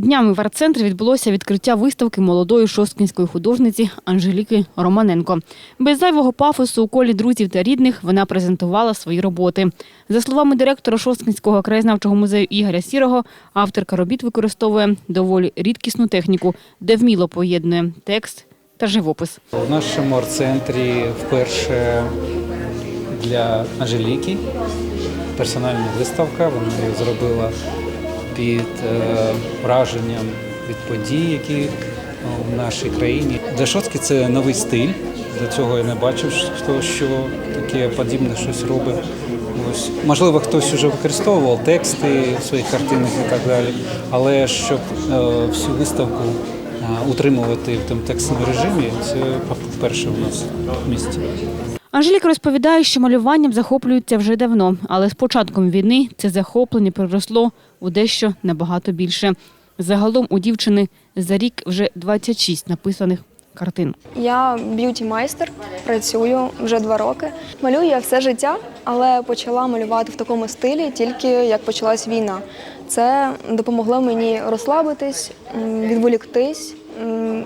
Днями в арт-центрі відбулося відкриття виставки молодої шосткінської художниці Анжеліки Романенко. Без зайвого пафосу у колі друзів та рідних вона презентувала свої роботи. За словами директора Шосткінського краєзнавчого музею Ігоря Сірого, авторка робіт використовує доволі рідкісну техніку, де вміло поєднує текст та живопис. У нашому арт-центрі вперше для Анжеліки персональна виставка. Вона її зробила під е, враженням від подій, які е, в нашій країні. Для Шоцки це новий стиль. До цього я не бачив, хто що таке подібне щось робить. Ось можливо, хтось вже використовував тексти в своїх картинах і так далі. Але щоб е, всю виставку е, утримувати в тому текстовому режимі, це вперше у нас в місті. Анжеліка розповідає, що малюванням захоплюється вже давно, але з початком війни це захоплення переросло у дещо набагато більше. Загалом у дівчини за рік вже 26 написаних картин. Я б'юті-майстер, працюю вже два роки. Малюю я все життя, але почала малювати в такому стилі тільки як почалась війна. Це допомогло мені розслабитись, відволіктись,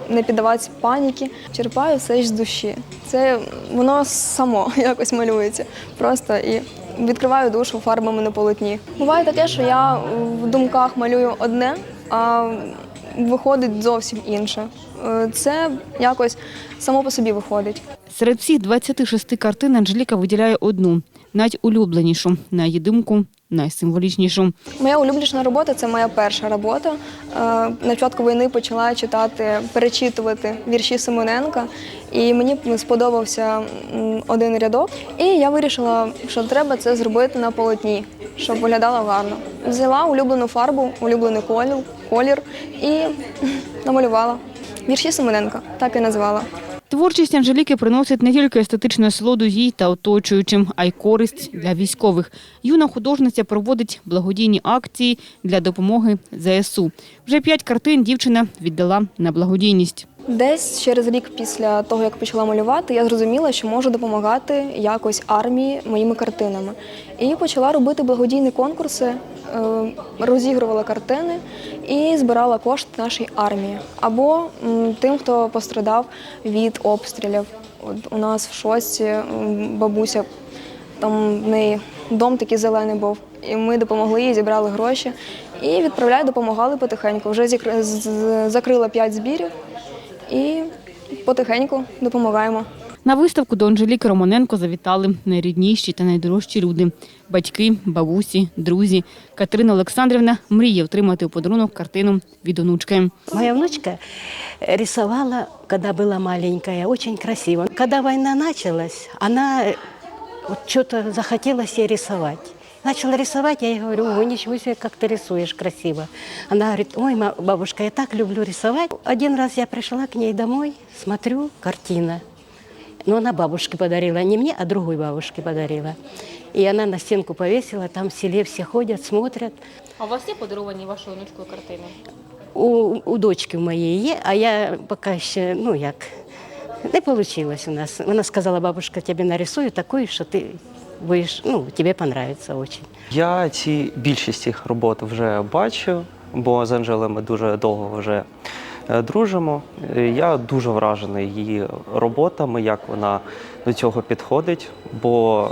не піддаватися паніки. Черпаю все ж з душі. Це воно само якось малюється. Просто і відкриваю душу фарбами на полотні. Буває таке, що я в думках малюю одне, а виходить зовсім інше. Е, Це якось само по собі виходить. Серед всіх 26 картин Анжеліка виділяє одну, найулюбленішу, на її думку, найсимволічнішу. Моя улюблена робота це моя перша робота. Е, На початку війни почала читати, перечитувати вірші Симоненка, і мені сподобався один рядок. І я вирішила, що треба це зробити на полотні, щоб виглядало гарно. Взяла улюблену фарбу, улюблений колір, колір і намалювала. Вірші Симоненка, так і назвала. Творчість Анжеліки приносить не тільки естетичну насолоду їй та оточуючим, а й користь для військових. Юна художниця проводить благодійні акції для допомоги ЗСУ. Вже п'ять картин дівчина віддала на благодійність. Десь через рік після того, як почала малювати, я зрозуміла, що можу допомагати якось армії моїми картинами. І почала робити благодійні конкурси, е, розігрувала картини і збирала кошти нашій армії або тим, хто пострадав від обстрілів. У нас в шості бабуся, там в неї дом такий зелений був. І ми допомогли їй, зібрали гроші і відправляю, допомагали потихеньку. Вже закрила п'ять збірів і потихеньку допомагаємо. На виставку до Анжеліки Романенко завітали найрідніші та найдорожчі люди – батьки, бабусі, друзі. Катерина Олександрівна мріє отримати у подарунок картину від онучки. Моя внучка э, рисовала, когда была маленькая, очень красиво. Когда война началась, она э, вот что-то захотелось ей рисовать. Начала рисовать, я ей говорю, ой, ничего себе, как ты рисуешь красиво. Она говорит, ой, бабушка, я так люблю рисовать. Один раз я пришла к ней домой, смотрю, картина. Но она бабушке подарила, не мне, а другой бабушке подарила. И она на стенку повесила, там в селе все ходят, смотрят. А у вас є подаровані вашою онучкою картини? У, у дочки моєї є, а я поки ще, ну як, не вийшло у нас. Вона сказала, бабушка, тобі нарисую таку, що ти будеш, ну, тобі понравиться дуже. Я ці більшість цих робот вже бачив, бо з Анжелою ми дуже довго вже е, дружимо. Е, Я дуже вражений її роботами, як вона до цього підходить, бо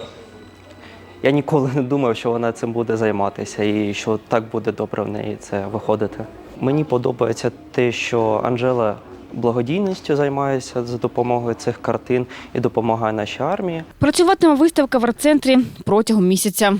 я ніколи не думав, що вона цим буде займатися і що так буде добре в неї це виходити. Мені подобається те, що Анжела благодійністю займаюся за допомогою цих картин і допомагає нашій армії. Працюватиме виставка в арт-центрі протягом місяця.